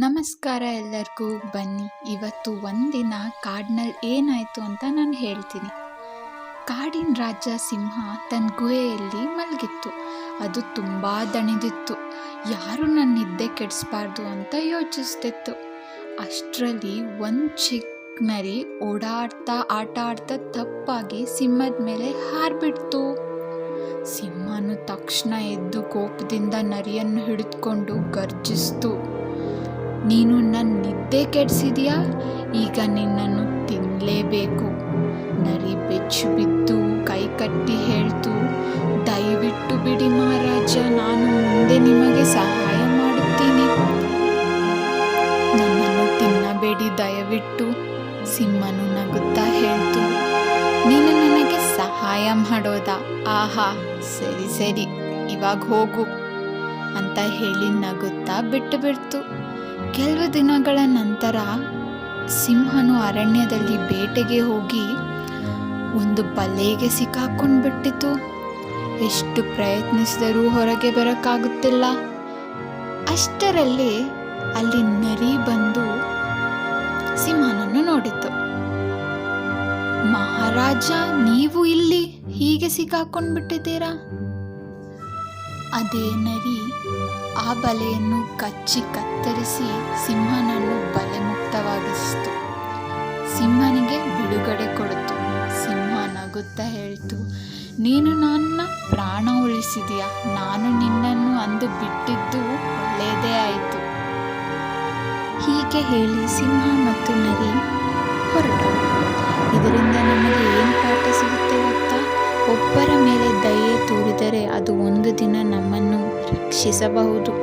ನಮಸ್ಕಾರ ಎಲ್ಲರಿಗೂ, ಬನ್ನಿ. ಇವತ್ತು ಒಂದಿನ ಕಾಡಿನಲ್ಲಿ ಏನಾಯಿತು ಅಂತ ನಾನು ಹೇಳ್ತೀನಿ. ಕಾಡಿನ ರಾಜ ಸಿಂಹ ತನ್ನ ಗುಹೆಯಲ್ಲಿ ಮಲಗಿತ್ತು. ಅದು ತುಂಬ ದಣಿದಿತ್ತು. ಯಾರು ನನ್ನ ನಿದ್ದೆ ಕೆಡಿಸ್ಬಾರ್ದು ಅಂತ ಯೋಚಿಸ್ತಿತ್ತು. ಅಷ್ಟರಲ್ಲಿ ಒಂದು ಚಿಕ್ಕ ನರಿ ಓಡಾಡ್ತಾ ಆಟ ಆಡ್ತಾ ತಪ್ಪಾಗಿ ಸಿಂಹದ ಮೇಲೆ ಹಾರ್ಬಿಡ್ತು. ಸಿಂಹನು ತಕ್ಷಣ ಎದ್ದು ಕೋಪದಿಂದ ನರಿಯನ್ನು ಹಿಡಿದುಕೊಂಡು ಗರ್ಜಿಸ್ತು. ನೀನು ನನ್ನ ನಿದ್ದೆ ಕೆಡಿಸಿದ್ಯಾ? ಈಗ ನಿನ್ನನ್ನು ತಿನ್ನಲೇಬೇಕು ನರಿ ಬೆಚ್ಚು ಬಿದ್ದು ಕೈ ಕಟ್ಟಿ ಹೇಳ್ತು, ದಯವಿಟ್ಟು ಬಿಡಿ ಮಹಾರಾಜ, ನಾನು ಮುಂದೆ ನಿಮಗೆ ಸಹಾಯ ಮಾಡುತ್ತೀನಿ. ನನ್ನನ್ನು ತಿನ್ನಬೇಡಿ, ದಯವಿಟ್ಟು, ಸಿಂಹನು ನಗುತ್ತಾ ಹೇಳ್ತು. ನೀನು ನನಗೆ ಸಹಾಯ ಮಾಡೋದಾ? ಆಹಾ, ಸರಿ ಸರಿ, ಇವಾಗ ಹೋಗು, ಅಂತ ಹೇಳಿ ನಗುತ್ತಾ ಬಿಟ್ಟು ಬಿಡ್ತು. ಕೆಲವು ದಿನಗಳ ನಂತರ ಸಿಂಹನು ಅರಣ್ಯದಲ್ಲಿ ಬೇಟೆಗೆ ಹೋಗಿ ಒಂದು ಬಲೆಗೆ ಸಿಕ್ಕಾಕೊಂಡು ಬಿಟ್ಟಿತು ಎಷ್ಟು ಪ್ರಯತ್ನಿಸಿದರೂ ಹೊರಗೆ ಬರೋಕ್ಕಾಗುತ್ತಿಲ್ಲ. ಅಷ್ಟರಲ್ಲಿ ಅಲ್ಲಿ ನರಿ ಬಂದು ಸಿಂಹನನ್ನು ನೋಡಿತು. ಮಹಾರಾಜ, ನೀವು ಇಲ್ಲಿ ಹೀಗೆ ಸಿಕ್ಕಾಕೊಂಡು ಬಿಟ್ಟಿದ್ದೀರಾ ಅದೇ ನರಿ ಆ ಬಲೆಯನ್ನು ಕಚ್ಚಿ ಕತ್ತರಿಸಿ ಸಿಂಹನನ್ನು ಬಲೆ ಮುಕ್ತವಾಗಿಸಿತು ಸಿಂಹನಿಗೆ ಬಿಡುಗಡೆ ಕೊಡಿತು. ಸಿಂಹ ನಗುತ್ತಾ ಹೇಳ್ತು, ನೀನು ನನ್ನ ಪ್ರಾಣ ಉಳಿಸಿದೀಯ? ನಾನು ನಿನ್ನನ್ನು ಅಂದು ಬಿಟ್ಟಿದ್ದು ಒಳ್ಳೆಯದೇ ಆಯಿತು. ಹೀಗೆ ಹೇಳಿ ಸಿಂಹ ಮತ್ತು ನರಿ ಹೊರಟು ಇದರಿಂದ ನಮಗೆ ಏನು ಪಾಠ ಸಿಗುತ್ತೆ ಗೊತ್ತಾ? ಒಬ್ಬರ ಮೇಲೆ ದಯೆ ತೋರಿದರೆ ಅದು ಒಂದು ದಿನ ನಮ್ಮನ್ನು ರಕ್ಷಿಸಬಹುದು.